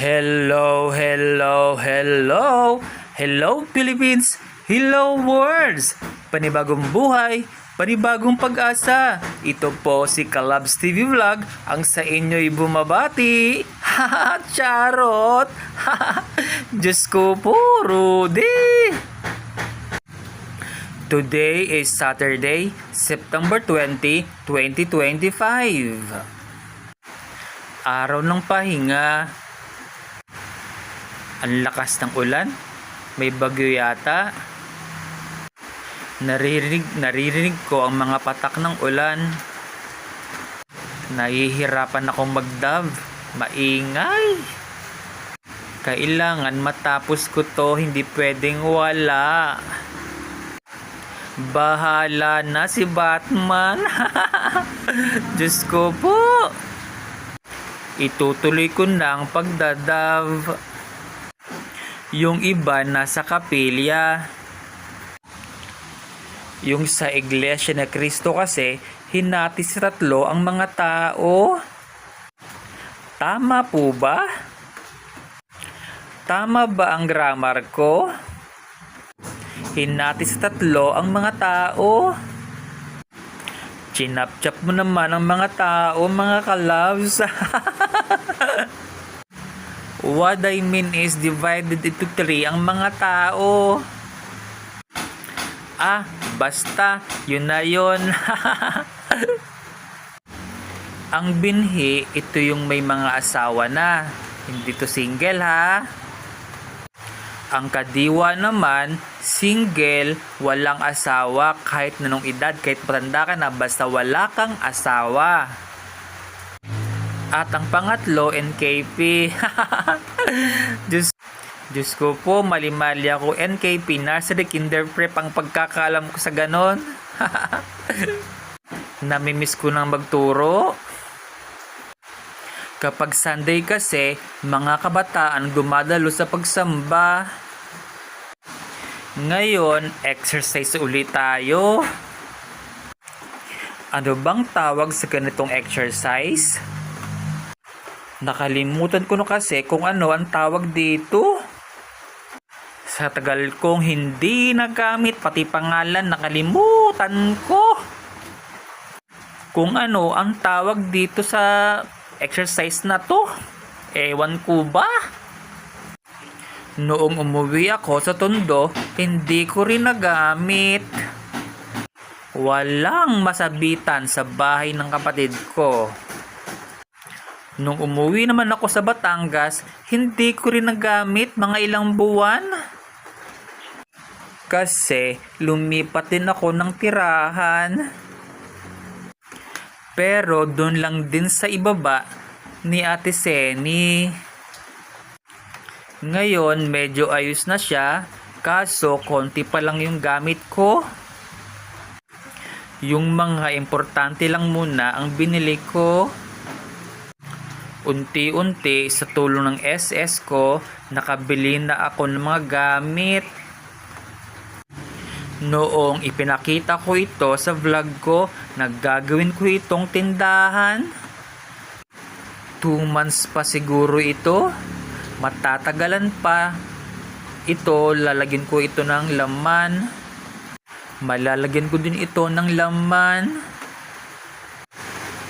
Hello, hello, hello! Hello Philippines! Hello words! Panibagong buhay, panibagong pag-asa. Ito po si Kalabs TV Vlog, ang sa inyo'y bumabati. Haha, charot! Haha, Diyos ko po, Rudy! Today is Saturday, September 20, 2025. Araw ng pahinga. Ang lakas ng ulan. May bagyo yata. Naririnig, naririnig ko ang mga patak ng ulan. Nahihirapan akong magdab. Maingay. Kailangan matapos ko to, hindi pwedeng wala. Bahala na si Batman. Diyos ko po. Itutuloy ko na ang pagdadav. Yung iba nasa kapilya. Yung sa Iglesia na Kristo kasi, hinati sa tatlo ang mga tao. Tama po ba? Tama ba ang grammar ko? Hinati sa tatlo ang mga tao. Chinap-chap mo naman ang mga tao, mga kalabs. What I mean is divided into three ang mga tao. Ah, basta, yun na yun. ang binhi, ito yung may mga asawa na. Hindi to single ha. Ang kadiwa naman, single, walang asawa, kahit nanong edad, kahit matanda ka na, basta wala kang asawa. At ang pangatlo, NKP. Diyos, Diyos ko po, mali-mali ako. NKP, nursery, kinder prep, ang pagkakaalam ko sa ganon. Namimiss ko nang magturo. Kapag Sunday kasi, mga kabataan gumadalo sa pagsamba. Ngayon, exercise ulit tayo. Ano bang tawag sa ganitong exercise? Nakalimutan ko na kasi kung ano ang tawag dito. Sa tagal kong hindi nagamit, pati pangalan nakalimutan ko. Kung ano ang tawag dito sa exercise na to. Ewan ko ba? Noong umuwi ako sa Tondo, hindi ko rin nagamit. Walang masabitan sa bahay ng kapatid ko. Nung umuwi naman ako sa Batangas, hindi ko rin nagamit mga ilang buwan. Kasi lumipat din ako ng tirahan. Pero doon lang din sa ibaba ni Ate Seni. Ngayon medyo ayos na siya, kaso konti pa lang yung gamit ko. Yung mga importante lang muna ang binili ko. Unti-unti sa tulong ng SS ko, nakabili na ako ng mga gamit. Noong ipinakita ko ito sa vlog ko, naggagawin ko itong tindahan. 2 months pa siguro ito. Matatagalan pa. Ito, lalagyan ko ito ng laman. Malalagyan ko din ito ng laman.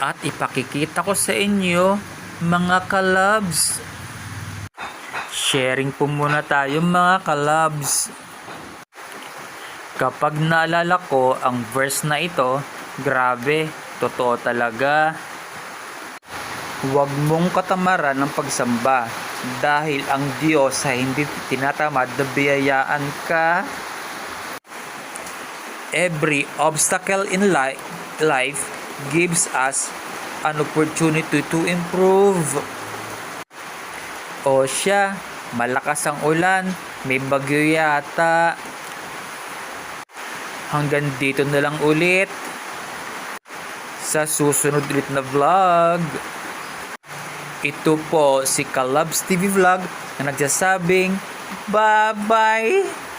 At ipakikita ko sa inyo, mga kalabs. Sharing po muna tayo mga kalabs. Kapag naalala ko ang verse na ito, grabe, totoo talaga. Huwag mong katamaran ng pagsamba dahil ang Diyos ay hindi tinatamad na biyayaan ka. Every obstacle in li- life gives us an opportunity to improve. O siya, malakas ang ulan, may bagyo yata. Hanggang dito na lang ulit. Sa susunod ulit na vlog. Ito po si Kalabs TV Vlog na nagsasabing bye-bye.